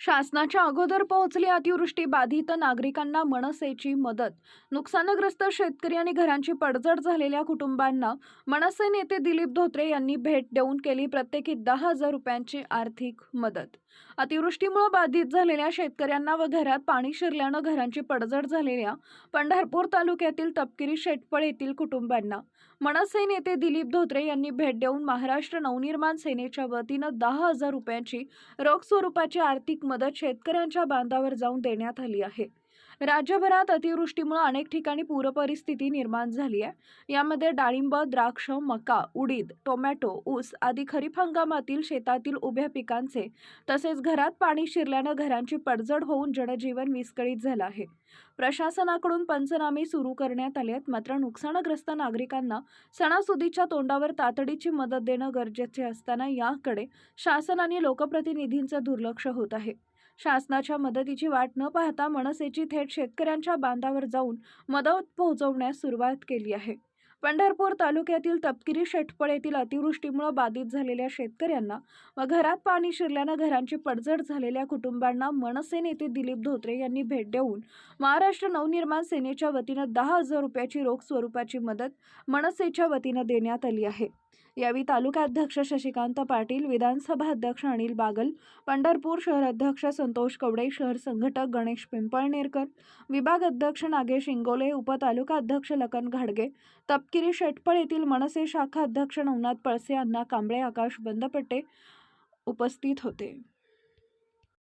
शासनाच्या अगोदर पोहोचली अतिवृष्टी बाधित नागरिकांना मनसेची मदत. नुकसानग्रस्त शेतकरी आणि घरांची पडझड झालेल्या कुटुंबांना मनसे नेते दिलीप धोत्रे यांनी भेट देऊन केली प्रत्येकी दहा हजार रुपयांची आर्थिक मदत. अतिवृष्टीमुळे बाधित झालेल्या शेतकऱ्यांना व घरात पाणी शिरल्यानं घरांची पडझड झालेल्या पंढरपूर तालुक्यातील तपकिरी शेटपळ येथील कुटुंबांना मनसे नेते दिलीप धोत्रे यांनी भेट देऊन महाराष्ट्र नवनिर्माण सेनेच्या वतीनं दहा हजार रुपयांची रोख स्वरूपाची आर्थिक मदत शेतकऱ्यांच्या बांधावर जाऊन देण्यात आली आहे. राज्यभरात अतिवृष्टीमुळे अनेक ठिकाणी पूरपरिस्थिती निर्माण झाली आहे. यामध्ये डाळिंब द्राक्ष मका उडीद टोमॅटो ऊस आदी खरीप हंगामातील शेतातील उभ्या पिकांचे तसेच घरात पाणी शिरल्यानं घरांची पडझड होऊन जनजीवन विस्कळीत झालं आहे. प्रशासनाकडून पंचनामे सुरू करण्यात आले आहेत. मात्र नुकसानग्रस्त नागरिकांना सणासुदीच्या तोंडावर तातडीची मदत देणं गरजेचे असताना याकडे शासन आणि लोकप्रतिनिधींचं दुर्लक्ष होत आहे. शासनाच्या मदतीची वाट न पाहता मनसेची थेट शेतकऱ्यांच्या बांधावर जाऊन मदत पोहोचवण्यास सुरुवात केली आहे. पंढरपूर तालुक्यातील तपकिरी शेटपळ येथील अतिवृष्टीमुळे बाधित झालेल्या शेतकऱ्यांना व घरात पाणी शिरल्यानं घरांची पडझड झालेल्या कुटुंबांना मनसे नेते दिलीप धोत्रे यांनी भेट देऊन महाराष्ट्र नवनिर्माण सेनेच्या वतीनं दहा हजार रुपयाची रोख स्वरूपाची मदत मनसेच्या वतीनं देण्यात आली आहे. यावेळी तालुकाध्यक्ष शशिकांत पाटील विधानसभा अध्यक्ष अनिल बागल पंढरपूर शहर अध्यक्ष संतोष कवडे शहर संघटक गणेश पिंपळनेरकर विभाग अध्यक्ष नागेश इंगोले उपतालुका अध्यक्ष लखन घाडगे तपकिरी शेटपळ येथील मनसे शाखा अध्यक्ष नवनाथ पळसे अण्णा कांबळे आकाश बंदपट्टे उपस्थित होते.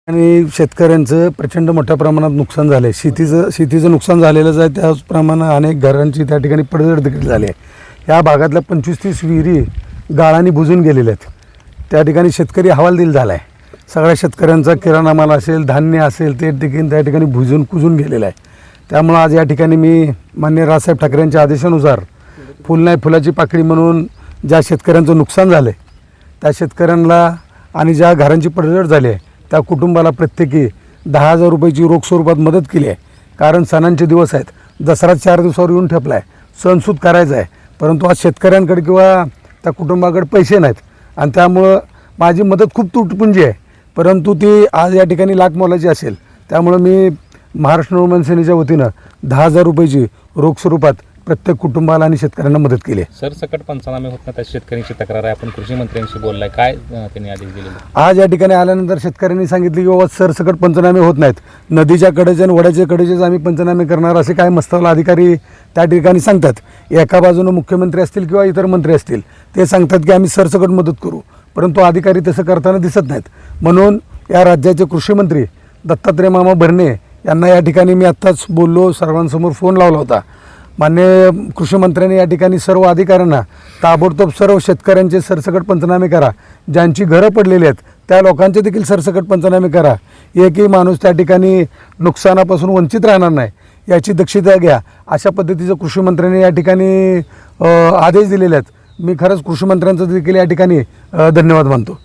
आणि शेतकऱ्यांचं प्रचंड मोठ्या प्रमाणात नुकसान झालं आहे शेतीचं शेतीचं नुकसान झालेलंच आहे. त्याचप्रमाणे अनेक घरांची त्या ठिकाणी पडझड देखील झाली आहे. या भागातल्या पंचवीस तीस विहिरी गाळाने बुजून गेलेल्या आहेत. त्या ठिकाणी शेतकरी हवालदिल झाला आहे सगळ्या शेतकऱ्यांचा किराणा माल असेल धान्य असेल ते देखील त्या ठिकाणी भुजून कुजून गेलेलं आहे. त्यामुळं आज या ठिकाणी मी मान्य राजसाहेब ठाकरेंच्या आदेशानुसार फुल नाही फुलाची पाकळी म्हणून ज्या शेतकऱ्यांचं नुकसान झालं आहे त्या शेतकऱ्यांना आणि ज्या घरांची पडझड झाली आहे त्या कुटुंबाला प्रत्येकी दहा हजार रुपयाची रोख स्वरूपात मदत केली आहे. कारण सणांचे दिवस आहेत. दसरा चार दिवसावर येऊन ठेपला आहे सणसूद करायचा आहे. परंतु आज शेतकऱ्यांकडे किंवा त्या कुटुंबाकडे पैसे नाहीत. आणि त्यामुळं माझी मदत खूप तुटपुंजी आहे. परंतु ती आज या ठिकाणी लाख मोलाची असेल. त्यामुळं मी महाराष्ट्र नवमान सेनेच्या वतीनं दहा हजार रुपयाची रोख स्वरूपात प्रत्येक कुटुंबाला आणि शेतकऱ्यांना मदत केली आहे. सरसकट पंचनामे होत नाही त्या शेतकऱ्यांची तक्रार आहे. आपण कृषी मंत्र्यांशी बोललाय. काय अं, त्यांनी आदेश दिलेले? आज या ठिकाणी आल्यानंतर शेतकऱ्यांनी सांगितले की बाबा सरसकट पंचनामे होत नाहीत. नदीच्या कडेचे आणि वड्याच्या कडेचेच आम्ही पंचनामे करणार. असे काय मस्तवाला अधिकारी त्या ठिकाणी सांगतात. एका बाजूनं मुख्यमंत्री असतील किंवा इतर मंत्री असतील ते सांगतात की आम्ही सरसकट मदत करू. परंतु अधिकारी तसं करताना दिसत नाहीत. म्हणून या राज्याचे कृषी मंत्री दत्तात्रय मामा भरणे यांना या ठिकाणी मी आत्ताच बोललो सर्वांसमोर फोन लावला होता. मान्य कृषी मंत्र्यांनी या ठिकाणी सर्व अधिकाऱ्यांना ताबडतोब सर्व शेतकऱ्यांचे सरसकट पंचनामे करा. ज्यांची घरं पडलेली आहेत त्या लोकांचे देखील सरसकट पंचनामे करा. एकही माणूस त्या ठिकाणी नुकसानापासून वंचित राहणार नाही याची दक्षता घ्या. अशा पद्धतीचं कृषी मंत्र्यांनी या ठिकाणी आदेश दिलेले आहेत. मी खरंच कृषी मंत्र्यांचं देखील या ठिकाणी धन्यवाद मानतो.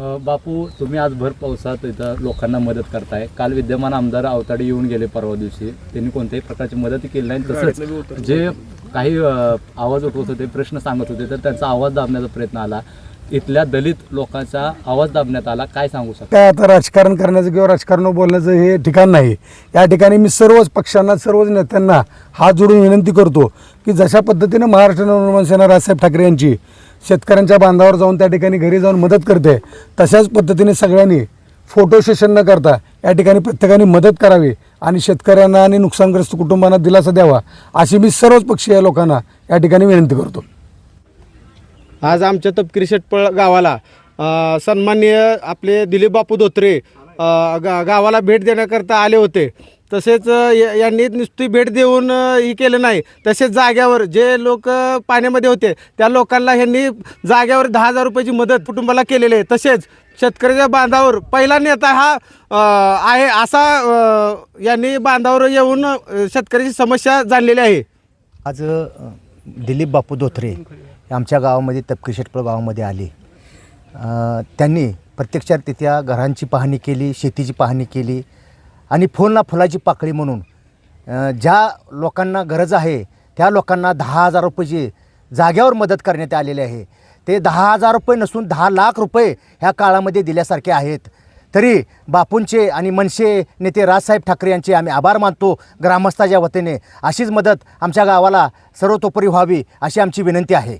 बापू तुम्ही आज भर पावसात इथं लोकांना मदत करताय. काल विद्यमान आमदार अवताडे येऊन गेले परवा दिवशी. त्यांनी कोणत्याही प्रकारची मदत केली नाही. तसंच जे काही आवाज उठवत होते प्रश्न सांगत होते तर त्यांचा आवाज दाबण्याचा प्रयत्न आला. इथल्या दलित लोकांचा आवाज दाबण्यात आला. काय सांगू शकता? काय आता राजकारण करण्याचं किंवा राजकारण बोलण्याचं हे ठिकाण नाही. या ठिकाणी मी सर्वच पक्षांना सर्वच नेत्यांना हात जोडून विनंती करतो की जशा पद्धतीनं महाराष्ट्र नवनिर्माण सेना राजसाहेब ठाकरे यांची शेतकऱ्यांच्या बांधावर जाऊन त्या ठिकाणी घरी जाऊन मदत करते. तशाच पद्धतीने सगळ्यांनी फोटो सेशन न करता या ठिकाणी प्रत्येकाने मदत करावी आणि शेतकऱ्यांना आणि नुकसानग्रस्त कुटुंबांना दिलासा द्यावा अशी मी सर्वच पक्षीय लोकांना या ठिकाणी विनंती करतो. आज आमच्या तपकिरी शेटपळ गावाला अ, सन्माननीय आपले दिलीप बापू धोत्रे गा गावाला भेट देण्याकरता आले होते. तसेच या- यांनी नुसती भेट देऊन अ, ही केलं नाही. तसेच जाग्यावर जे लोक पाण्यामध्ये होते त्या लोकांना ह्यांनी जाग्यावर दहा हजार रुपयाची मदत कुटुंबाला केलेली आहे. तसेच शेतकऱ्याच्या बांधावर पहिला नेता हा अ, आहे असा अ, यांनी बांधावर येऊन अ, शेतकऱ्याची समस्या जाणलेली आहे. आज अ, दिलीप बापू धोत्रे आमच्या गावामध्ये तपकी शेटपळ गावामध्ये आले. अ, त्यांनी प्रत्यक्षात तिथ्या घरांची पाहणी केली शेतीची पाहणी केली. आणि फुलना फुलाची पाकळी म्हणून. ज्या लोकांना गरज आहे त्या लोकांना दहा हजार रुपयाची जाग्यावर मदत करण्यात आलेली आहे. ते दहा हजार रुपये नसून दहा लाख रुपये ह्या काळामध्ये दिल्यासारखे आहेत. तरी बापूंचे आणि मनसे नेते राजसाहेब ठाकरे यांचे आम्ही आभार मानतो. ग्रामस्थाच्या वतीने अशीच मदत आमच्या गावाला सर्वतोपरी व्हावी अशी आमची विनंती आहे.